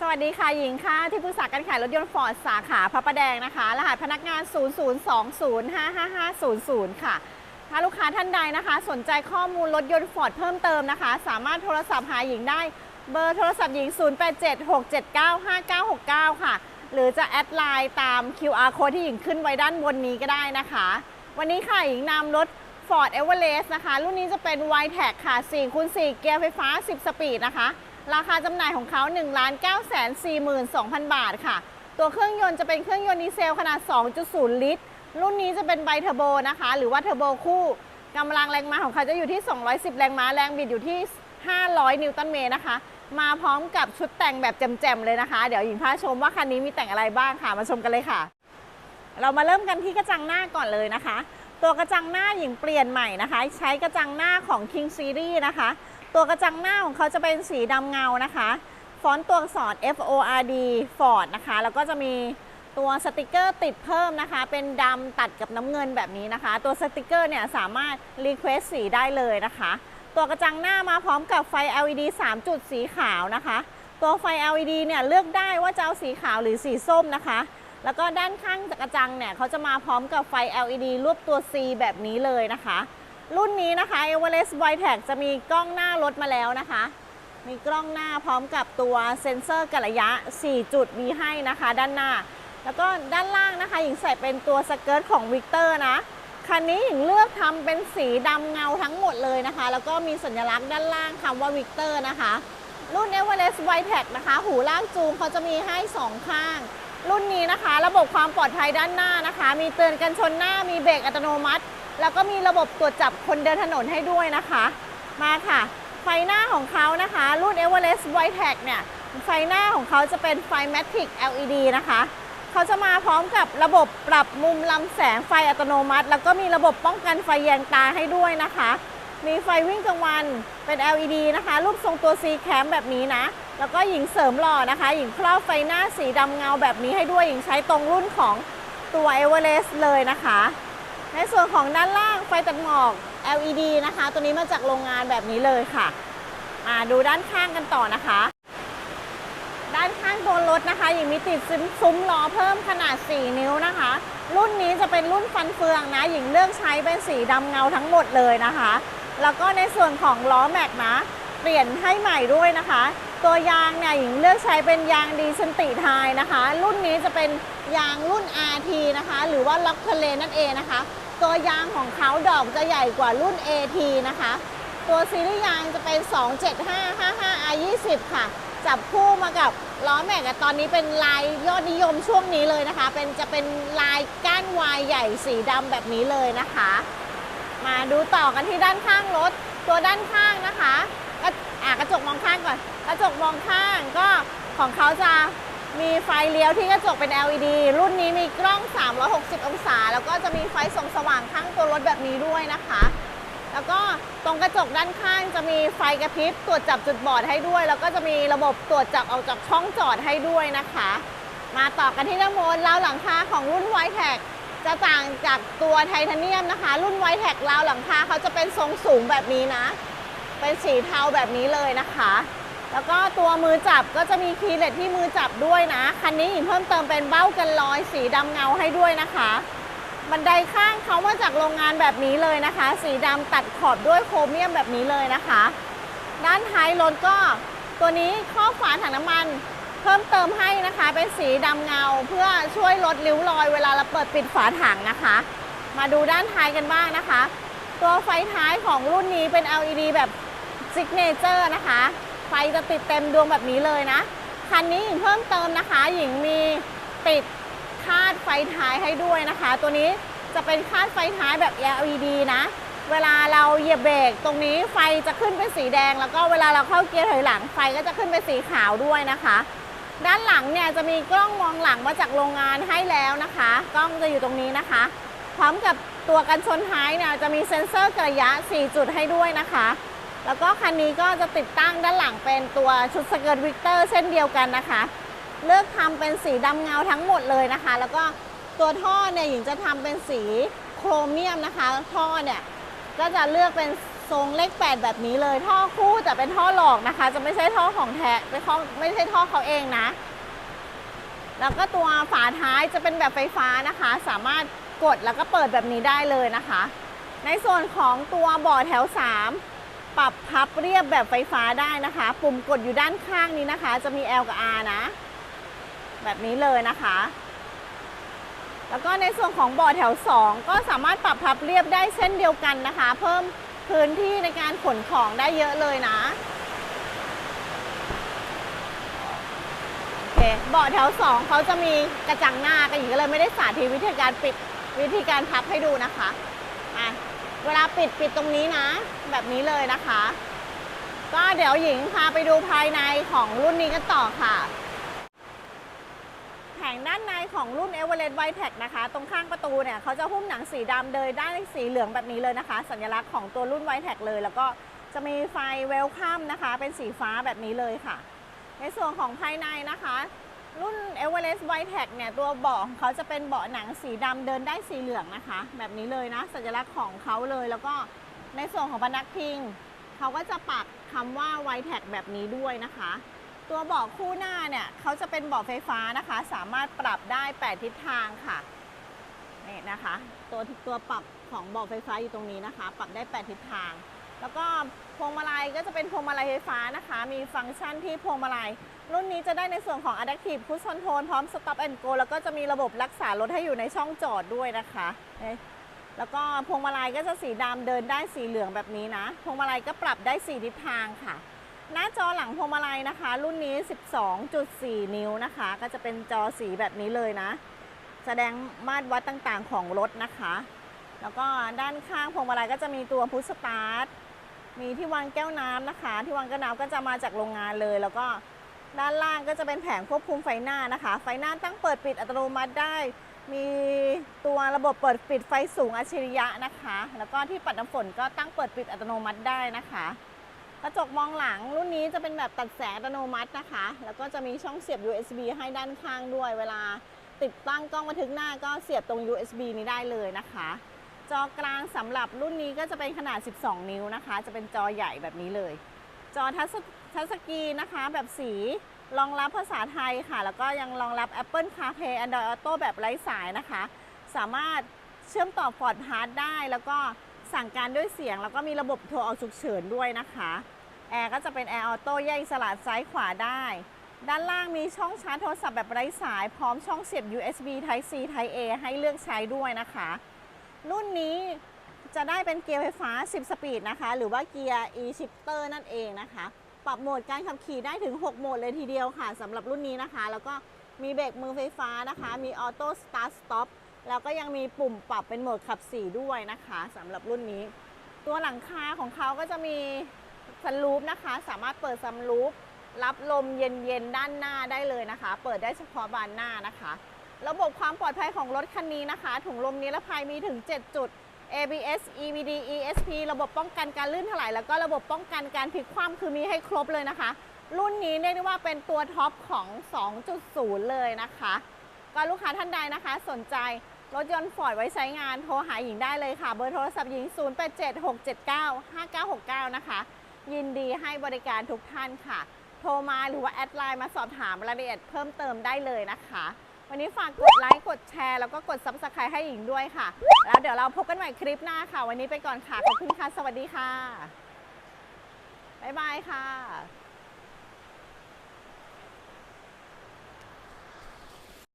สวัสดีค่ะหญิงค่ะ ที่ปรึกษาการขายรถยนต์ฟอร์ดสาขาพระประแดงนะคะ รหัสพนักงาน 002055550ค่ะ ถ้าลูกค้าท่านใดนะคะ สนใจข้อมูลรถยนต์ฟอร์ดเพิ่มเติมนะคะ สามารถโทรศัพท์หาหญิงได้เบอร์โทรศัพท์หญิง 0876795969 ค่ะ หรือจะแอดไลน์ตาม QR code ที่หญิงขึ้นไว้ด้านบนนี้ก็ได้นะคะ วันนี้ค่ะหญิงนำรถ Ford Everest นะคะ รุ่นนี้จะเป็น y t e c ค่ะ4คูณ4เกียร์ไฟฟ้า 10 สปีดนะคะ ราคาจำหน่ายของเขา1 9 4 2 0 0 0 บาทค่ะ ตัวเครื่องยนต์จะเป็นเครื่องยนต์ดีเซลขนาด 2.0 ลิตร รุ่นนี้จะเป็นไบเทอร์โบนะคะ หรือว่าเทอร์โบคู่กำลังแรงม้าของเขาจะอยู่ที่ 210 แรงม้า แรงบิดอยู่ที่ 500 นิวตันเมตรนะคะ มาพร้อมกับชุดแต่งแบบแจ่มๆเลยนะคะ เดี๋ยวหญิงพาชมว่าคันนี้มีแต่งอะไรบ้างค่ะ มาชมกันเลยค่ะ เรามาเริ่มกันที่กระจังหน้าก่อนเลยนะคะ ตัวกระจังหน้าหญิงเปลี่ยนใหม่นะคะ ใช้กระจังหน้าของ King Series นะคะ ตัวกระจังหน้าของเขาจะเป็นสีดำเงานะคะ ฟอนต์ตัวอักษร F O R D Ford นะคะ แล้วก็จะมีตัวสติกเกอร์ติดเพิ่มนะคะ เป็นดำตัดกับน้ำเงินแบบนี้นะคะ ตัวสติกเกอร์เนี่ยสามารถรีเควสสีได้เลยนะคะ ตัวกระจังหน้ามาพร้อมกับไฟ LED 3 จุดสีขาวนะคะ ตัวไฟ LED เนี่ยเลือกได้ว่าจะเอาสีขาวหรือสีส้มนะคะ แล้วก็ด้านข้างกระจังเนี่ยเขาจะมาพร้อมกับไฟ LED รูปตัว C แบบนี้เลยนะคะ รุ่นนี้นะคะ Everest v i t e c จะมีกล้องหน้ารถมาแล้วนะคะ มีกล้องหน้าพร้อมกับตัวเซ็นเซอร์กะระยะ 4 จุดมีให้นะคะ ด้านหน้า แล้วก็ด้านล่างนะคะหญิงใส่เป็นตัวสเกิร์ตของวิกเตอร์นะคันนี้หญิงเลือกทำเป็นสีดำเงาทั้งหมดเลยนะคะ แล้วก็มีสัญลักษณ์ด้านล่างคำว่าวิกเตอร์นะคะรุ่น Everest v i t e c นะคะ หูลากจูงเขาจะมีให้ 2 ข้าง รุ่นนี้นะคะ ระบบความปลอดภัยด้านหน้านะคะ มีเตือนกันชนหน้ามีเบรกอัตโนมัติ แล้วก็มีระบบตรวจจับคนเดินถนนให้ด้วยนะคะ มาค่ะ ไฟหน้าของเขานะคะ รุ่น Everest v i t e c เนี่ย ไฟหน้าของเขาจะเป็นไฟ Matic LED นะคะ เขาจะมาพร้อมกับระบบปรับมุมลำแสงไฟอัตโนมัติ แล้วก็มีระบบป้องกันไฟแยงตาให้ด้วยนะคะ มีไฟวิ่งกลางวันเป็น LED นะคะ รูปทรงตัว C cam แบบนี้นะ แล้วก็หญิงเสริมหล่อนะคะ หญิงครอบไฟหน้าสีดำเงาแบบนี้ให้ด้วย หญิงใช้ตรงรุ่นของตัว Everest เลยนะคะ ในส่วนของด้านล่างไฟตัดหมอก LED นะคะ ตัวนี้มาจากโรงงานแบบนี้เลยค่ะ มาดูด้านข้างกันต่อนะคะ ด้านข้างตัวรถนะคะยังมีติดซุ้มล้อเพิ่มขนาด 4 นิ้วนะคะ รุ่นนี้จะเป็นรุ่นฟันเฟืองนะหญิงเลือกใช้เป็นสีดำเงาทั้งหมดเลยนะคะ แล้วก็ในส่วนของล้อแม็กนะ เปลี่ยนให้ใหม่ด้วยนะคะ ตัวยางเนี่ยหญิงเลือกใช้เป็นยางดีสันติไทยนะคะ รุ่นนี้จะเป็นยางรุ่น RT นะคะ หรือว่าล็อกเทเลนั่นเองนะคะ ตัวยางของเขาดอกจะใหญ่กว่ารุ่น AT นะคะ ตัวซีรีส์ยางจะเป็น 27555R20 ค่ะ จับคู่มากับล้อแม็กตอนนี้เป็นลายยอดนิยมช่วงนี้เลยนะคะ เป็นจะเป็นลายก้านวายใหญ่สีดำแบบนี้เลยนะคะ มาดูต่อกันที่ด้านข้างรถ ตัวด้านข้างนะคะอะกระจกมองข้างก่อน กระจกมองข้างก็ของเขาจะ มีไฟเลี้ยวที่กระจกเป็น LED รุ่นนี้มีกล้อง 360 องศา แล้วก็จะมีไฟส่องสว่างข้างตัวรถแบบนี้ด้วยนะคะ แล้วก็ตรงกระจกด้านข้างจะมีไฟกระพริบตรวจจับจุดบอดให้ด้วย แล้วก็จะมีระบบตรวจจับออกจากช่องจอดให้ด้วยนะคะ มาต่อกันที่ด้านบนราวหลังคาของรุ่นไวแท็กจะต่างจากตัวไทเทเนียมนะคะ รุ่นไวแท็กราวหลังคาเขาจะเป็นทรงสูงแบบนี้นะ เป็นสีเทาแบบนี้เลยนะคะ แล้วก็ตัวมือจับก็จะมีคีย์เลสที่มือจับด้วยนะ คันนี้หญิงเพิ่มเติมเป็นเบ้ากันรอยสีดำเงาให้ด้วยนะคะ บันไดข้างเขามาจากโรงงานแบบนี้เลยนะคะ สีดำตัดขอบด้วยโครเมียมแบบนี้เลยนะคะ ด้านท้ายรถก็ตัวนี้ครอบฝาถังน้ำมันเพิ่มเติมให้นะคะ เป็นสีดำเงาเพื่อช่วยลดริ้วรอยเวลาเราเปิดปิดฝาถังนะคะ มาดูด้านท้ายกันบ้างนะคะ ตัวไฟท้ายของรุ่นนี้เป็น LED แบบซิกเนเจอร์นะคะ ฟจะติดเต็มดวงแบบนี้เลยนะ คันนี้หญิงเพิ่มเติมนะคะ หญิงมีติดคาดไฟท้ายให้ด้วยนะคะ ตัวนี้จะเป็นคาดไฟท้ายแบบ LED นะ เวลาเราเหยียบเบรกตรงนี้ไฟจะขึ้นเป็นสีแดง แล้วก็เวลาเราเข้าเกียร์ถอยหลังไฟก็จะขึ้นเป็นสีขาวด้วยนะคะ ด้านหลังเนี่ยจะมีกล้องมองหลังมาจากโรงงานให้แล้วนะคะ กล้องจะอยู่ตรงนี้นะคะ พร้อมกับตัวกันชนท้ายเนี่ยจะมีเซ็นเซอร์กระยะ 4 จุดให้ด้วยนะคะ แล้วก็คันนี้ก็จะติดตั้งด้านหลังเป็นตัวชุดสเกิร์ตวิกเตอร์เช่นเดียวกันนะคะ เลือกทำเป็นสีดำเงาทั้งหมดเลยนะคะ แล้วก็ตัวท่อเนี่ยหญิงจะทำเป็นสีโครเมียมนะคะ ท่อเนี่ยก็จะเลือกเป็นทรงเลขแปดแบบนี้เลย ท่อคู่แต่เป็นท่อหลอกนะคะ จะไม่ใช่ท่อของแท้ไม่ท่อไม่ใช่ท่อเขาเองนะ แล้วก็ตัวฝาท้ายจะเป็นแบบไฟฟ้านะคะ สามารถกดแล้วก็เปิดแบบนี้ได้เลยนะคะ ในส่วนของตัวบาะแถว 3 ปรับพับเรียบแบบไฟฟ้าได้นะคะ ปุ่มกดอยู่ด้านข้างนี้นะคะ จะมี L กับ R นะ แบบนี้เลยนะคะ แล้วก็ในส่วนของเบาะแถว 2 ก็สามารถปรับพับเรียบได้เช่นเดียวกันนะคะ เพิ่มพื้นที่ในการขนของได้เยอะเลยนะโอเคเบาะแถว 2 เขาจะมีกระจังหน้ากันอีกก็เลยไม่ได้สาธิตวิธีการปิดวิธีการพับให้ดูนะคะ เวลาปิดปิดตรงนี้นะ แบบนี้เลยนะคะ ก็เดี๋ยวหญิงพาไปดูภายในของรุ่นนี้กันต่อค่ะแผงด้านในของรุ่น e v e r e s t White Tech นะคะ ตรงข้างประตูเนี่ยเขาจะหุ้มหนังสีดำเดยด้านสีเหลืองแบบนี้เลยนะคะ สัญลักษณ์ของตัวรุ่น White Tech เลย แล้วก็จะมีไฟเวลคัมนะคะ เป็นสีฟ้าแบบนี้เลยค่ะ ในส่วนของภายในนะคะ รุ่น e v e r e s t White Tech เนี่ยตัวเบาะของเขาจะเป็นเบาะหนังสีดำเดินได้สีเหลืองนะคะ แบบนี้เลยนะ สัญลักษณ์ของเขาเลยแล้วก็ในส่วนของพนักพิง เขาก็จะปักคำว่า White Tech แบบนี้ด้วยนะคะ ตัวเบาะคู่หน้าเนี่ยเขาจะเป็นเบาะไฟฟ้านะคะ สามารถปรับได้ 8 ทิศทางค่ะนี่นะคะ ตัวตัวปรับของเบาะไฟฟ้าอยู่ตรงนี้นะคะ ปรับได้ 8 ทิศทาง แล้วก็พวงมาลัยก็จะเป็นพวงมาลัยไฟฟ้านะคะ มีฟังก์ชันที่พวงมาลัย รุ่นนี้จะได้ในส่วนของ Adaptive Cruise Control พร้อม Stop and Go แล้วก็จะมีระบบรักษารถให้อยู่ในช่องจอดด้วยนะคะ แล้วก็พวงมาลัยก็จะสีดำเดินได้สีเหลืองแบบนี้นะ พวงมาลัยก็ปรับได้ 4 ทิศทางค่ะ หน้าจอหลังพวงมาลัยนะคะ รุ่นนี้ 12.4 นิ้วนะคะ ก็จะเป็นจอสีแบบนี้เลยนะ แสดงมาตรวัดต่างๆ ของรถนะคะ แล้วก็ด้านข้างพวงมาลัยก็จะมีตัวพุชสตาร์ท มีที่วางแก้วน้ำนะคะ ที่วางแก้วน้ำก็จะมาจากโรงงานเลย แล้วก็ ด้านล่างก็จะเป็นแผงควบคุมไฟหน้านะคะ ไฟหน้าตั้งเปิดปิดอัตโนมัติได้ มีตัวระบบเปิดปิดไฟสูงอัจฉริยะนะคะ แล้วก็ที่ปัดน้ำฝนก็ตั้งเปิดปิดอัตโนมัติได้นะคะกระจกมองหลังรุ่นนี้จะเป็นแบบตัดแสงอัตโนมัตินะคะ แล้วก็จะมีช่องเสียบ USB ให้ด้านข้างด้วย เวลาติดตั้งกล้องบันทึกหน้าก็เสียบตรง USB นี้ได้เลยนะคะ จอกลางสำหรับรุ่นนี้ก็จะเป็นขนาด 12 นิ้วนะคะ จะเป็นจอใหญ่แบบนี้เลย จอทัช ทัชสกรีนนะคะ แบบสีรองรับภาษาไทยค่ะ แล้วก็ยังรองรับ Apple CarPlay Android Auto แบบไร้สายนะคะ สามารถเชื่อมต่อ Ford Pass ได้ แล้วก็สั่งการด้วยเสียง แล้วก็มีระบบโทรออกฉุกเฉินด้วยนะคะแอร์ก็จะเป็นแอร์ออโต้แยกสลัดซ้ายขวาได้ ด้านล่างมีช่องชาร์จโทรศัพท์แบบไร้สาย พร้อมช่องเสียบ USB Type C Type A ให้เลือกใช้ด้วยนะคะ รุ่นนี้จะได้เป็นเกียร์ไฟฟ้า 10 สปีดนะคะ หรือว่าเกียร์ e-shifter นั่นเองนะคะ ปรับโหมดการขับขี่ได้ถึง 6 โหมดเลยทีเดียวค่ะสำหรับรุ่นนี้นะคะ แล้วก็มีเบรกมือไฟฟ้านะคะ มีออโต้สตาร์ทสต็อปแล้วก็ยังมีปุ่มปรับเป็นโหมดขับ4ด้วยนะคะสำหรับรุ่นนี้ ตัวหลังคาของเขาก็จะมีซันรูฟนะคะ สามารถเปิดซันรูฟรับลมเย็นๆด้านหน้าได้เลยนะคะ เปิดได้เฉพาะบานหน้านะคะ ระบบความปลอดภัยของรถคันนี้นะคะ ถุงลมนิรภัยมีถึง 7 จุด ABS EBD ESP ระบบป้องกันการลื่นถลายแล้วก็ระบบป้องกันการพลิกคว่ำคือมีให้ครบเลยนะคะ รุ่นนี้เรียกได้ว่าเป็นตัวท็อปของ 2.0 เลยนะคะ ก็ลูกค้าท่านใดนะคะ สนใจรถยนต์ฟอร์ดไว้ใช้งานโทรหาหญิงได้เลยค่ะ เบอร์โทรศัพท์หญิง 0876795969 นะคะ ยินดีให้บริการทุกท่านค่ะ โทรมาหรือว่าแอดไลน์มาสอบถามรายละเอียดเพิ่มเติมได้เลยนะคะ วันนี้ฝากกดไลค์กดแชร์แล้วก็กด subscribe ให้หญิงด้วยค่ะ แล้วเดี๋ยวเราพบกันใหม่คลิปหน้าค่ะ วันนี้ไปก่อนค่ะ ขอบคุณค่ะ สวัสดีค่ะ บ๊ายบายค่ะ